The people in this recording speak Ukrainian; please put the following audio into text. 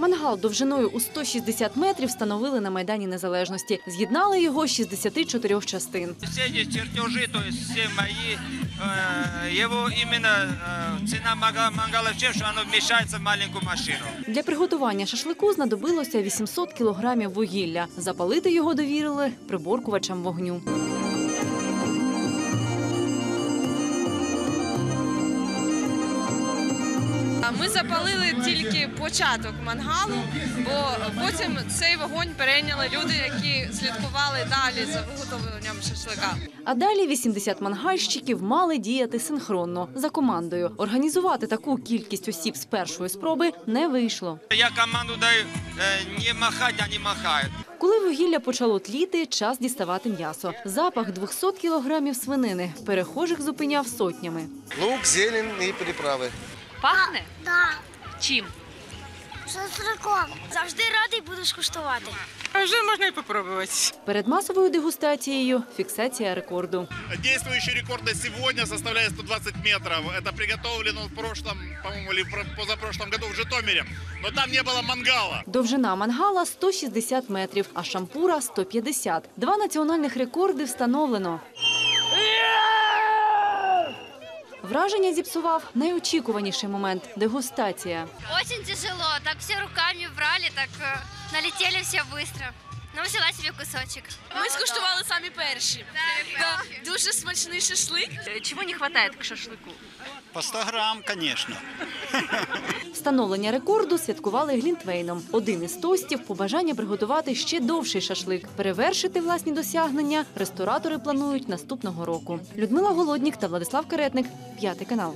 Мангал довжиною у 160 метрів встановили на Майдані Незалежності. З'єднали його з 64 частин. Все эти чертежи, то есть все мои, э, его именно э, цена мага- мангала в чем, что оно вмещается в маленькую машину. Для приготування шашлику знадобилося 800 кілограмів вугілля. Запалити його довірили приборкувачам вогню. Ми запалили тільки початок мангалу, бо потім цей вогонь перейняли люди, які слідкували далі за виготовленням шашлика. А далі 80 мангальщиків мали діяти синхронно за командою. Організувати таку кількість осіб з першої спроби не вийшло. Я команду даю э, не махать, они махают. Коли вугілля почало тліти, час діставати м'ясо. Запах 200 кілограмів свинини перехожих зупиняв сотнями. Лук, зелень и приправы. Пахне? Да, Чим? шашликом. Завжди радий будеш куштувати. А вже можна і попробувати. Перед масовою дегустацією фіксація рекорду. Действующий рекорд на сегодня составляет 120 метров. Это приготовлено в прошлом, по-моему, или в про- позапрошлом году в Житомире. Но там не было мангала. Довжина мангала 160 метрів, а шампура 150. Два національних рекорди встановлено. Враження зіпсував найочікуваніший момент дегустація. Дуже тяжело. Так все руками брали, так налетели все быстро. Но взяла себе кусочек. Ми скуштували самі перші. Да, Дуже смачний шашлик. Чого не вистачає к шашлику? По 100 грамм, конечно. Встановлення рекорду святкували глінтвейном. Один із тостів – побажання приготувати ще довший шашлик. Перевершити власні досягнення ресторатори планують наступного року. Людмила Голоднік та Владислав Каретник, п'ятий канал.